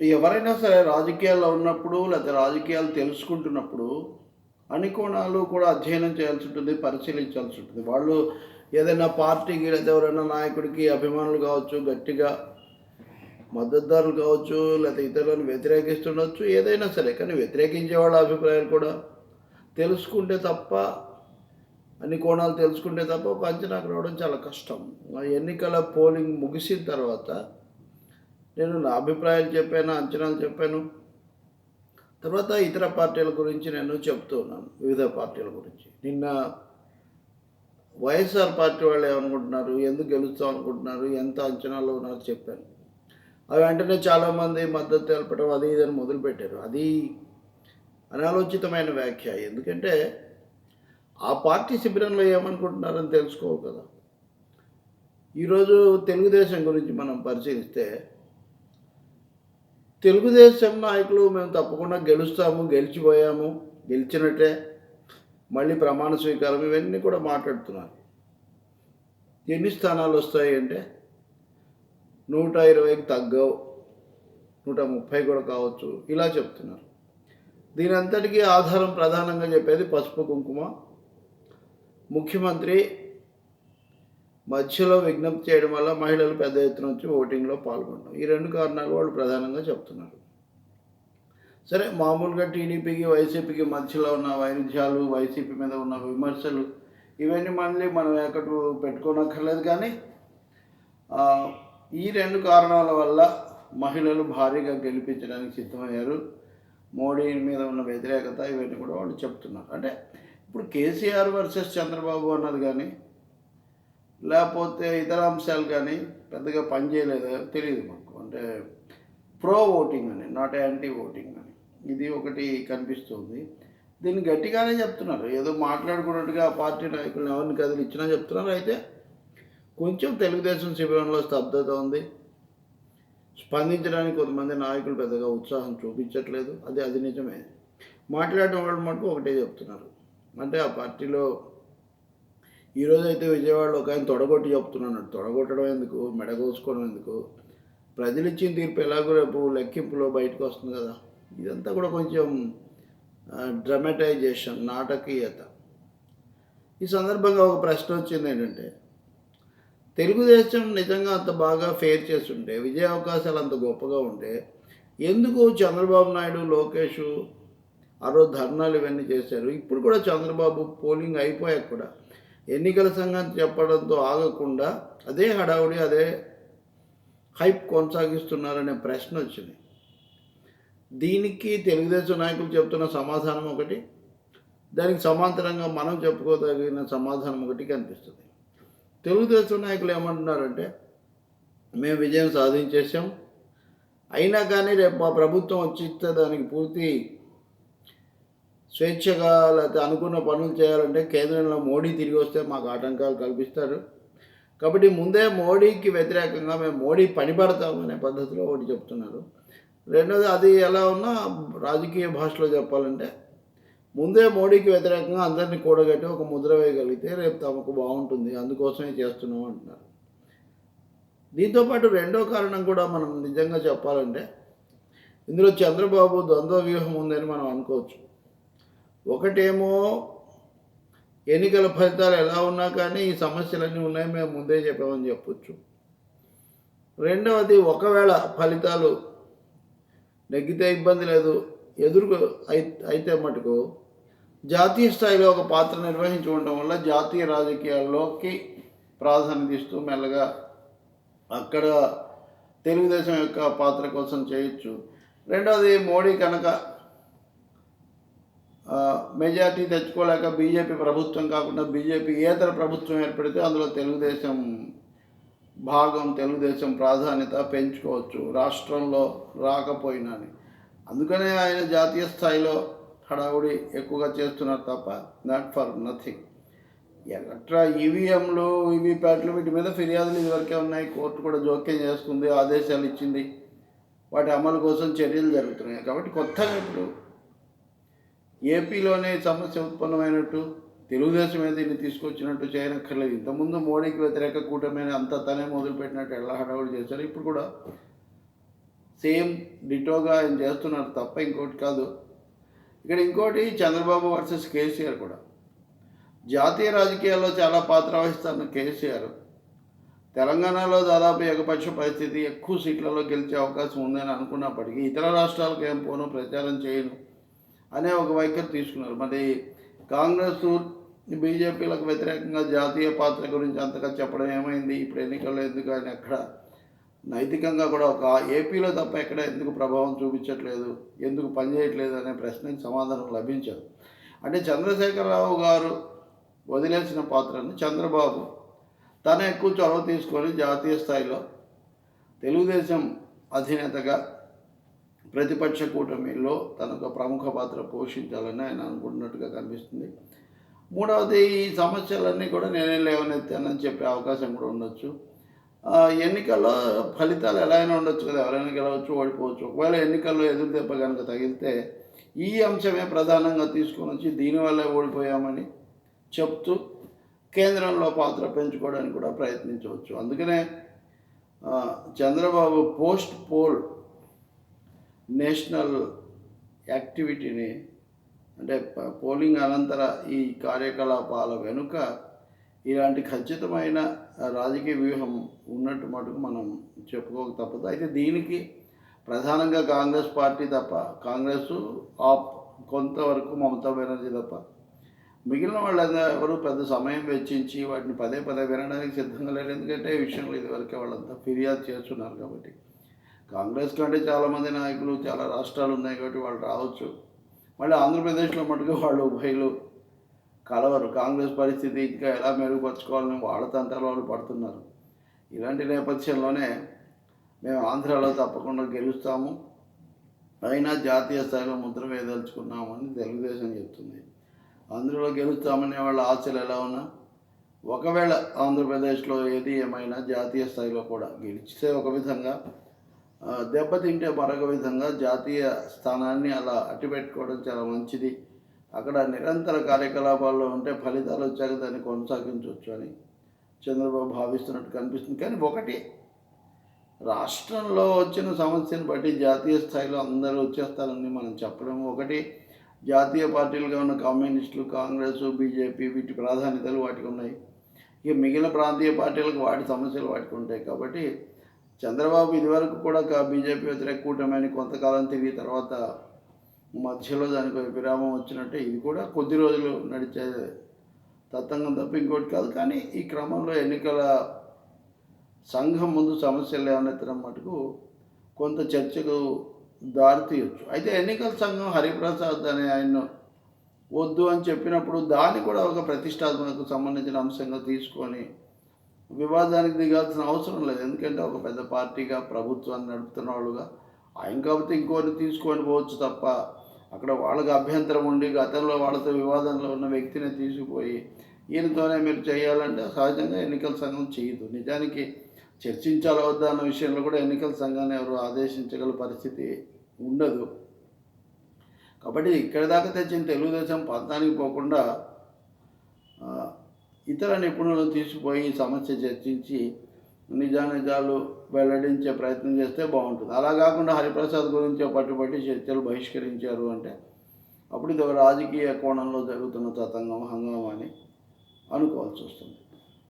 ఎవరైనా సరే రాజకీయాల్లో ఉన్నప్పుడు లేకపోతే రాజకీయాలు తెలుసుకుంటున్నప్పుడు అన్ని కోణాలు కూడా అధ్యయనం చేయాల్సి ఉంటుంది పరిశీలించాల్సి ఉంటుంది. వాళ్ళు ఏదైనా పార్టీకి లేదా ఎవరైనా నాయకుడికి అభిమానులు కావచ్చు గట్టిగా మద్దతుదారులు కావచ్చు లేకపోతే ఇతరులను వ్యతిరేకిస్తుండొచ్చు ఏదైనా సరే. కానీ వ్యతిరేకించే వాళ్ళ అభిప్రాయాలు కూడా తెలుసుకుంటే తప్ప అన్ని కోణాలు తెలుసుకుంటే తప్ప పంచనాకు రావడం చాలా కష్టం. ఆ ఎన్నికల పోలింగ్ ముగిసిన తర్వాత నేను నా అభిప్రాయాలు చెప్పాను అంచనాలు చెప్పాను. తర్వాత ఇతర పార్టీల గురించి నేను చెప్తూ ఉన్నాను వివిధ పార్టీల గురించి. నిన్న వైఎస్ఆర్ పార్టీ వాళ్ళు ఏమనుకుంటున్నారు ఎందుకు గెలుస్తాం అనుకుంటున్నారు ఎంత అంచనాలో ఉన్నారు చెప్పాను. అవి వెంటనే చాలామంది మద్దతు తెలపడం అది ఇదని మొదలుపెట్టారు. అది అనాలోచితమైన వ్యాఖ్య. ఎందుకంటే ఆ పార్టీ శిబిరంలో ఏమనుకుంటున్నారని తెలుసుకోవు కదా. ఈరోజు తెలుగుదేశం గురించి మనం పరిశీలిస్తే తెలుగుదేశం నాయకులు మేము తప్పకుండా గెలుస్తాము గెలిచిపోయాము గెలిచినట్టే మళ్ళీ ప్రమాణ స్వీకారం ఇవన్నీ కూడా మాట్లాడుతున్నారు. ఎన్ని స్థానాలు వస్తాయి అంటే నూట ఇరవైకి తగ్గవు నూట ముప్పై కూడా కావచ్చు ఇలా చెప్తున్నారు. దీని అంతటికీ ఆధారం ప్రధానంగా చెప్పేది పసుపు కుంకుమ. ముఖ్యమంత్రి మధ్యలో విజ్ఞప్తి చేయడం వల్ల మహిళలు పెద్ద ఎత్తున వచ్చి ఓటింగ్లో పాల్గొనడం. ఈ రెండు కారణాలు వాళ్ళు ప్రధానంగా చెప్తున్నారు. సరే మామూలుగా టీడీపీకి వైసీపీకి మధ్యలో ఉన్న వైరుధ్యాలు వైసీపీ మీద ఉన్న విమర్శలు ఇవన్నీ మళ్ళీ మనం ఎక్కడ పెట్టుకోనక్కర్లేదు కానీ ఈ రెండు కారణాల వల్ల మహిళలు భారీగా గెలిపించడానికి సిద్ధమయ్యారు. మోడీ మీద ఉన్న వ్యతిరేకత ఇవన్నీ కూడా వాళ్ళు చెప్తున్నారు. అంటే ఇప్పుడు కేసీఆర్ వర్సెస్ చంద్రబాబు అన్నది కానీ లేకపోతే ఇతర అంశాలు కానీ పెద్దగా పనిచేయలేదు తెలియదు మాకు. అంటే ప్రో ఓటింగ్ అని నాట్ యాంటీ ఓటింగ్ అని. ఇది ఒకటి కనిపిస్తుంది. దీన్ని గట్టిగానే చెప్తున్నారు. ఏదో మాట్లాడుకున్నట్టుగా ఆ పార్టీ నాయకులను ఎవరిని కదిలి ఇచ్చినా చెప్తున్నారు. అయితే కొంచెం తెలుగుదేశం శిబిరంలో స్తబ్దత ఉంది. స్పందించడానికి కొంతమంది నాయకులు పెద్దగా ఉత్సాహం చూపించట్లేదు. అది అది నిజమే. మాట్లాడడం వాళ్ళు మటుకు ఒకటే చెప్తున్నారు. అంటే ఆ పార్టీలో ఈరోజు అయితే విజయవాడలో ఒక ఆయన తొడగొట్టి చెప్తున్నాడు. తొడగొట్టడం ఎందుకు? మెడగోసుకోవడం ఎందుకు? ప్రజలు ఇచ్చిన తీర్పు ఎలాగో రేపు లెక్కింపులో బయటకు వస్తుంది కదా. ఇదంతా కూడా కొంచెం డ్రమటైజేషన్ నాటకీయత. ఈ సందర్భంగా ఒక ప్రశ్న వచ్చింది ఏంటంటే తెలుగుదేశం నిజంగా అంత బాగా ఫేర్ చేస్తుంటే విజయ అవకాశాలు అంత గొప్పగా ఉంటే ఎందుకు చంద్రబాబు నాయుడు లోకేష్ ఆ రోజు ధర్నాలు ఇవన్నీ చేశారు? ఇప్పుడు కూడా చంద్రబాబు పోలింగ్ అయిపోయాక కూడా ఎన్నికల సంఘం చెప్పడంతో ఆగకుండా అదే హడావుడి అదే హైప్ కొనసాగిస్తున్నారనే ప్రశ్న వచ్చింది. దీనికి తెలుగుదేశం నాయకులు చెప్తున్న సమాధానం ఒకటి దానికి సమాంతరంగా మనం చెప్పుకోదగిన సమాధానం ఒకటి కనిపిస్తుంది. తెలుగుదేశం నాయకులు ఏమంటున్నారంటే మేము విజయం సాధించేసాం అయినా కానీ రేపు మా ప్రభుత్వం వచ్చి దానికి పూర్తి స్వేచ్ఛగా లేకపోతే అనుకున్న పనులు చేయాలంటే కేంద్రంలో మోడీ తిరిగి వస్తే మాకు ఆటంకాలు కల్పిస్తారు. కాబట్టి ముందే మోడీకి వ్యతిరేకంగా మేము మోడీ పనిపడతామనే పద్ధతిలో ఒకటి చెప్తున్నారు. రెండోది అది ఎలా ఉన్నా రాజకీయ భాషలో చెప్పాలంటే ముందే మోడీకి వ్యతిరేకంగా అందరినీ కూడగట్టి ఒక ముద్ర వేయగలిగితే రేపు తమకు బాగుంటుంది అందుకోసమే చేస్తున్నాం అంటున్నారు. దీంతోపాటు రెండో కారణం కూడా మనం నిజంగా చెప్పాలంటే ఇందులో చంద్రబాబు ద్వంద్వ వ్యూహం ఉందని మనం అనుకోవచ్చు. ఒకటేమో ఎన్నికల ఫలితాలు ఎలా ఉన్నా కానీ ఈ సమస్యలన్నీ ఉన్నాయి మేము ముందే చెప్పామని చెప్పొచ్చు. రెండవది ఒకవేళ ఫలితాలు నెగ్గితే ఇబ్బంది లేదు ఎదురు అయితే మటుకు జాతీయ స్థాయిలో ఒక పాత్ర నిర్వహించుకోవడం వల్ల జాతీయ రాజకీయాల్లోకి ప్రాధాన్యత ఇస్తూ మెల్లగా అక్కడ తెలుగుదేశం యొక్క పాత్ర కోసం చేయొచ్చు. రెండవది మోడీ కనుక మెజార్టీ తెచ్చుకోలేక బీజేపీ ప్రభుత్వం కాకుండా బీజేపీ ఏతర ప్రభుత్వం ఏర్పడితే అందులో తెలుగుదేశం భాగం తెలుగుదేశం ప్రాధాన్యత పెంచుకోవచ్చు. రాష్ట్రంలో రాకపోయినా అని. అందుకనే ఆయన జాతీయ స్థాయిలో హడావుడి ఎక్కువగా చేస్తున్నారు తప్ప నాట్ ఫర్ నథింగ్ ఎలక్ట్రా ఈవీఎంలు ఈవీప్యాట్లు వీటి మీద ఫిర్యాదులు ఇదివరకే ఉన్నాయి. కోర్టు కూడా జోక్యం చేసుకుంది ఆదేశాలు ఇచ్చింది. వాటి అమలు కోసం చర్యలు జరుగుతున్నాయి. కాబట్టి కొత్తగా ఇప్పుడు ఏపీలోనే సమస్య ఉత్పన్నమైనట్టు తెలుగుదేశమే దీన్ని తీసుకొచ్చినట్టు చేయనక్కర్లేదు. ఇంతకుముందు మోడీకి వ్యతిరేక కూటమైన అంతా తనే మొదలుపెట్టినట్టు ఎలా హడావులు చేశారు. ఇప్పుడు కూడా సేమ్ డిటోగా ఆయన చేస్తున్నారు తప్ప ఇంకోటి కాదు. ఇక్కడ ఇంకోటి చంద్రబాబు వర్సెస్ కేసీఆర్ కూడా. జాతీయ రాజకీయాల్లో చాలా పాత్ర వహిస్తున్న కేసీఆర్. తెలంగాణలో దాదాపు ఏకపక్ష పరిస్థితి ఎక్కువ సీట్లలో గెలిచే అవకాశం ఉందని అనుకున్నప్పటికీ ఇతర రాష్ట్రాలకు ఏం పోను ప్రచారం చేయను. అనే ఒక వైఖరి తీసుకున్నారు. మరి కాంగ్రెస్ బీజేపీలకు వ్యతిరేకంగా జాతీయ పాత్ర గురించి అంతగా చెప్పడం ఏమైంది? ఇప్పుడు ఎన్నికల్లో ఎందుకు ఆయన ఎక్కడ నైతికంగా కూడా ఒక ఏపీలో తప్ప ఎక్కడ ఎందుకు ప్రభావం చూపించట్లేదు? ఎందుకు పనిచేయట్లేదు అనే ప్రశ్నకి సమాధానం లభించదు. అంటే చంద్రశేఖరరావు గారు వదిలేసిన పాత్రను చంద్రబాబు తన ఎక్కువ చొరవ తీసుకొని జాతీయ స్థాయిలో తెలుగుదేశం అధినేతగా ప్రతిపక్ష కూటమిలో తన ఒక ప్రముఖ పాత్ర పోషించాలని ఆయన అనుకుంటున్నట్టుగా కనిపిస్తుంది. మూడవది ఈ సమస్యలన్నీ కూడా నేనే లేవనెత్తానని చెప్పే అవకాశం కూడా ఉండొచ్చు. ఎన్నికల్లో ఫలితాలు ఎలా అయినా ఉండొచ్చు కదా. ఎవరైనా గెలవచ్చు ఓడిపోవచ్చు. ఒకవేళ ఎన్నికల్లో ఎదురు దెబ్బ కనుక తగిలితే ఈ అంశమే ప్రధానంగా తీసుకొని వచ్చి దీనివల్లే ఓడిపోయామని చెప్తూ కేంద్రంలో పాత్ర పెంచుకోవడానికి కూడా ప్రయత్నించవచ్చు. అందుకనే చంద్రబాబు పోస్ట్ పోల్ నేషనల్ యాక్టివిటీని అంటే పోలింగ్ అనంతర ఈ కార్యకలాపాల వెనుక ఇలాంటి ఖచ్చితమైన రాజకీయ వ్యూహం ఉన్నట్టు మటుకు మనం చెప్పుకోక తప్పదు. అయితే దీనికి ప్రధానంగా కాంగ్రెస్ పార్టీ తప్ప కాంగ్రెస్ ఆప్ కొంతవరకు మమతా బెనర్జీ తప్ప. మిగిలిన వాళ్ళందరూ ఎవరు పెద్ద సమయం వెచ్చించి వాటిని పదే పదే వినడానికి సిద్ధంగా లేరు. ఎందుకంటే ఈ విషయంలో ఇదివరకే వాళ్ళంతా ఫిర్యాదు చేస్తున్నారు కాబట్టి. కాంగ్రెస్ కంటే చాలామంది నాయకులు చాలా రాష్ట్రాలు ఉన్నాయి కాబట్టి వాళ్ళు రావచ్చు. మళ్ళీ ఆంధ్రప్రదేశ్లో మటుకు వాళ్ళు ఉభయలు కలవరు. కాంగ్రెస్ పరిస్థితి ఇంకా ఎలా మెరుగుపరచుకోవాలని వాళ్ళ తంత్రాలు వాళ్ళు పడుతున్నారు. ఇలాంటి నేపథ్యంలోనే మేము ఆంధ్రాలో తప్పకుండా గెలుస్తాము. అయినా జాతీయ స్థాయిలో ముద్ర వేయదలుచుకున్నామని తెలుగుదేశం చెప్తుంది. ఆంధ్రలో గెలుస్తామనే వాళ్ళ ఆశలు ఎలా ఉన్నా ఒకవేళ ఆంధ్రప్రదేశ్లో ఏది ఏమైనా జాతీయ స్థాయిలో కూడా గెలిచితే ఒక విధంగా దెబ్బతింటే మరొక విధంగా జాతీయ స్థానాన్ని అలా అట్టిపెట్టుకోవడం చాలా మంచిది. అక్కడ నిరంతర కార్యకలాపాల్లో ఉంటే ఫలితాలు వచ్చాక దాన్ని కొనసాగించవచ్చు అని చంద్రబాబు భావిస్తున్నట్టు కనిపిస్తుంది. కానీ ఒకటి రాష్ట్రంలో వచ్చిన సమస్యను బట్టి జాతీయ స్థాయిలో అందరూ వచ్చేస్తారని మనం చెప్పలేము. ఒకటి జాతీయ పార్టీలుగా ఉన్న కమ్యూనిస్టులు కాంగ్రెస్ బీజేపీ వీటి ప్రాధాన్యతలు వాటికి ఉన్నాయి. ఇక మిగిలిన ప్రాంతీయ పార్టీలకు వాటి సమస్యలు వాటికి ఉంటాయి. కాబట్టి చంద్రబాబు ఇదివరకు కూడా బీజేపీ వ్యతిరేక కూటమి కొంతకాలం తిరిగి తర్వాత మధ్యలో దానికి ఒక విరామం వచ్చినట్టే ఇది కూడా కొద్ది రోజులు నడిచే తత్తంగం తప్ప ఇంకోటి కాదు. కానీ ఈ క్రమంలో ఎన్నికల సంఘం ముందు సమస్యలు లేవనెత్తడం మటుకు కొంత చర్చకు దారి తీయొచ్చు అయితే ఎన్నికల సంఘం హరిప్రసాద్ అనే ఆయన వద్దు అని చెప్పినప్పుడు దాన్ని కూడా ఒక ప్రతిష్టాత్మకకు సంబంధించిన అంశంగా తీసుకొని వివాదానికి దిగాల్సిన అవసరం లేదు. ఎందుకంటే ఒక పెద్ద పార్టీగా ప్రభుత్వాన్ని నడుపుతున్న వాళ్ళుగా ఆయన కాబట్టి ఇంకోరిని తీసుకొని పోవచ్చు తప్ప అక్కడ వాళ్ళకి అభ్యంతరం ఉండి గతంలో వాళ్ళతో వివాదంలో ఉన్న వ్యక్తిని తీసుకుపోయి ఈయనతోనే మీరు చేయాలంటే సహజంగా ఎన్నికల సంఘం చేయదు. నిజానికి చర్చించాలి వద్దా అన్న విషయంలో కూడా ఎన్నికల సంఘాన్ని ఎవరు ఆదేశించగల పరిస్థితి ఉండదు. కాబట్టి ఇక్కడి దాకా తెచ్చిన తెలుగుదేశం పంతానికి పోకుండా ఇతర నిపుణులను తీసుకుపోయి సమస్య చర్చించి నిజానిజాలు వెల్లడించే ప్రయత్నం చేస్తే బాగుంటుంది. అలా కాకుండా హరిప్రసాద్ గురించి పట్టుబట్టి చర్చలు బహిష్కరించారు అంటే అప్పుడు ఇది ఒక రాజకీయ కోణంలో జరుగుతున్న తతంగం హంగామా అని అనుకోవాల్సి వస్తుంది.